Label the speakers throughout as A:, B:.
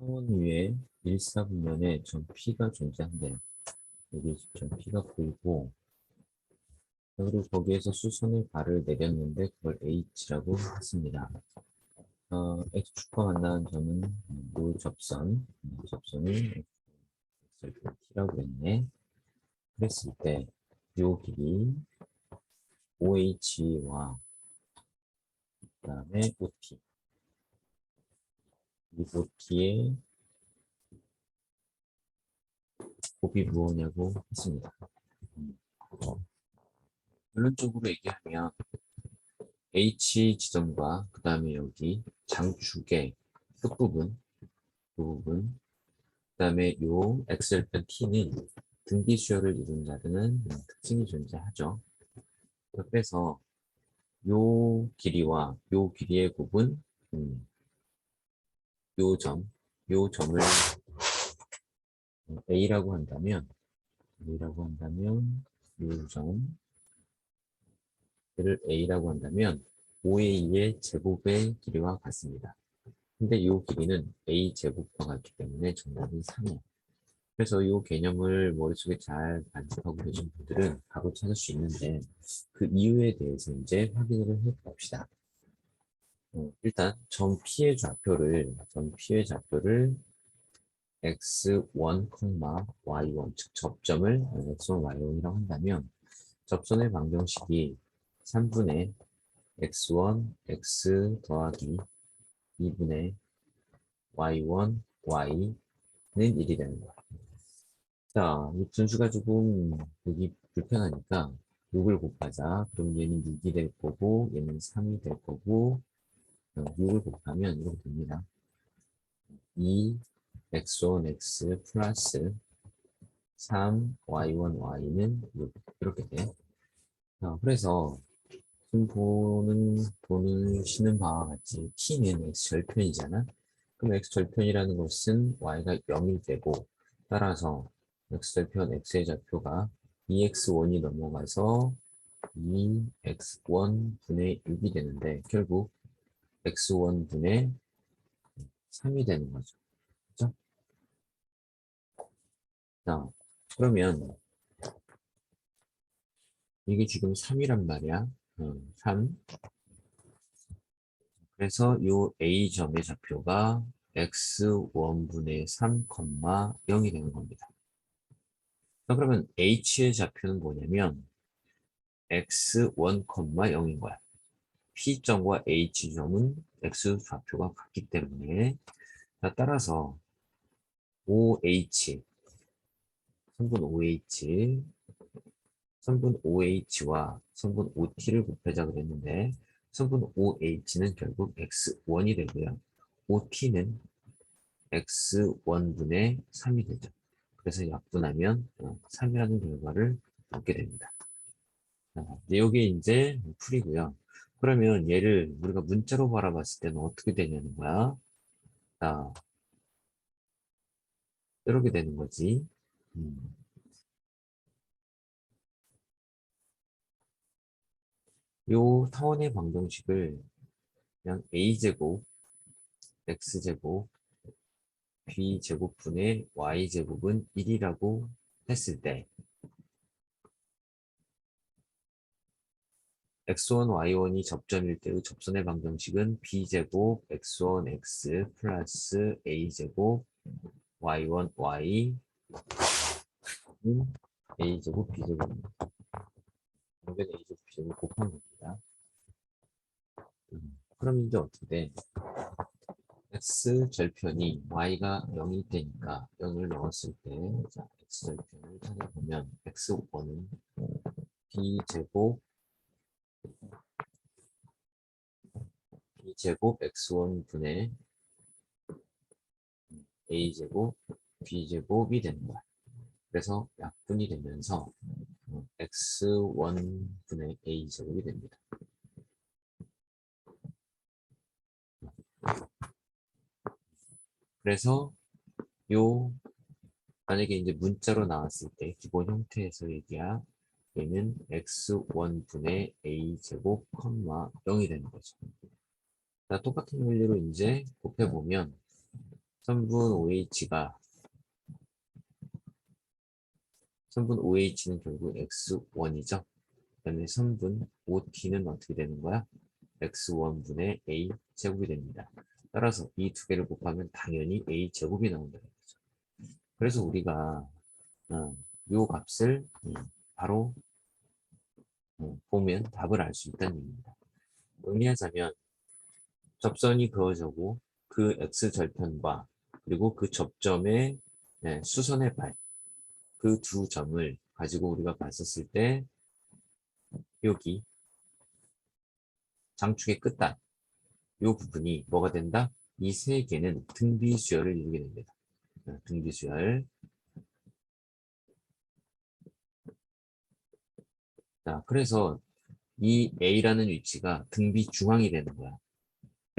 A: 타원 위에 1, 4분면에 전 P가 존재한대요. 여기 전 P가 보이고 그리고 거기에서 수선의 발을 내렸는데 그걸 H라고 했습니다. 어, X축과 만나는 점은 이 접선, 이 접선을 X를 T라고 했네. 그랬을 때이 길이 OH와 그 다음에 이 OT의 곱이 무엇냐고 했습니다. 음, 어, 결론적으로 얘기하면 H 지점과 그 다음에 여기 장축의 끝부분, 그 부분, 그 다음에 요 X절편 T는 등비 수열을 이룬다는 특징이 존재하죠. 그래서 요 길이와 요 길이의 곱은 음, 요 점, 요 점을 A라고 한다면 A라고 한다면 요 점, 를 A라고 한다면 5A의 제곱의 길이와 같습니다. 근데 이 길이는 A 제곱과 같기 때문에 정답은 3이에요. 그래서 이 개념을 머릿속에 잘 간직하고 계신 분들은 바로 찾을 수 있는데 그 이유에 대해서 이제 확인을 해봅시다. 어, 일단 점 P의 좌표를 점 P의 좌표를 x1, y1 즉 접점을 x1, y1이라고 한다면 접선의 방정식이 3분의 x1, x 더하기 2분의 y1, y는 1이 되는 거야. 자, 이 분수가 조금 여기 불편하니까 6을 곱하자. 그럼 얘는 6이 될 거고, 얘는 3이 될 거고, 6을 곱하면 이렇게 됩니다. 2 x1, x 플러스 3 y1, y는 6 이렇게 돼. 자, 그래서 지금 보는, 보는 시는 바와 같이 t는 x 절편이잖아. 그럼 x 절편이라는 것은 y가 0이 되고 따라서 x절편 x의 좌표가 2x1이 넘어가서 2x1 분의 6이 되는데 결국 x1 분의 3이 되는 거죠. 그죠? 자, 그러면 이게 지금 3이란 말이야. 음, 3. 그래서 요 A점의 좌표가 x1분의 3, 0이 되는 겁니다. 자, 그러면 H의 좌표는 뭐냐면 x1, 0인 거야. P점과 H점은 x 좌표가 같기 때문에 자, 따라서 OH 성분 OH 성분 OH와 성분 OT를 곱하자 그랬는데 성분 OH는 결국 X1이 되고요. OT는 X1분의 3이 되죠. 그래서 약분하면 3이라는 결과를 얻게 됩니다. 이게 이제 풀이고요. 그러면 얘를 우리가 문자로 바라봤을 때는 어떻게 되냐는 거야. 자, 이렇게 되는 거지. 음. 요 타원의 방정식을 그냥 a제곱, x제곱, b제곱분의 y제곱은 1이라고 했을 때 x1, y1이 접점일 때의 접선의 방정식은 b제곱, x1, x 플러스 a제곱, y1, y a제곱, b제곱입니다. 이건 a제곱, b제곱 곱한 겁니다. 음, 그럼 이제 어떻게 돼? x 절편이 y가 0일 때니까 0을 넣었을 때 자, x 절편을 찾아보면 x1은 b제곱 b 제곱 x1 분의 a제곱 b제곱이 되는 거야. 그래서 약분이 되면서 x1 분의 a제곱이 됩니다. 그래서 요 만약에 이제 문자로 나왔을 때 기본 형태에서 얘기야 얘는 x1 분의 a제곱, 0이 되는 거죠. 자, 똑같은 원리로 이제 곱해보면 선분 OH가 선분 OH는 결국 X1이죠. 그다음에 선분 OT는 어떻게 되는 거야? X1분의 A 제곱이 됩니다. 따라서 이 두 개를 곱하면 당연히 A 제곱이 나온다는 거죠. 그래서 우리가 어, 요 값을 음, 바로 어, 보면 답을 알 수 있다는 얘기입니다. 의미하자면 접선이 그어져고 그 x 절편과 그리고 그 접점의 네, 수선의 발 그 두 점을 가지고 우리가 봤었을 때 여기 장축의 끝단 이 부분이 뭐가 된다? 이 세 개는 등비수열을 이루게 됩니다. 네, 등비수열 자, 그래서 이 A라는 위치가 등비 중앙이 되는 거야.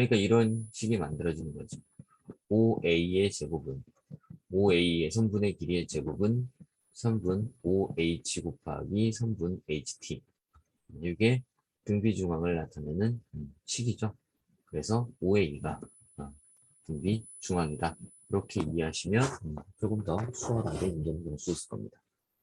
A: 그러니까 이런 식이 만들어지는 거죠. 5A의 제곱은 5A의 선분의 길이의 제곱은 선분 5H 곱하기 선분 HT. 이게 등비 중앙을 나타내는 음, 식이죠. 그래서 5A가 어, 등비 중앙이다. 이렇게 이해하시면 음, 조금 더 수월하게 문제를 낼수 있을 겁니다.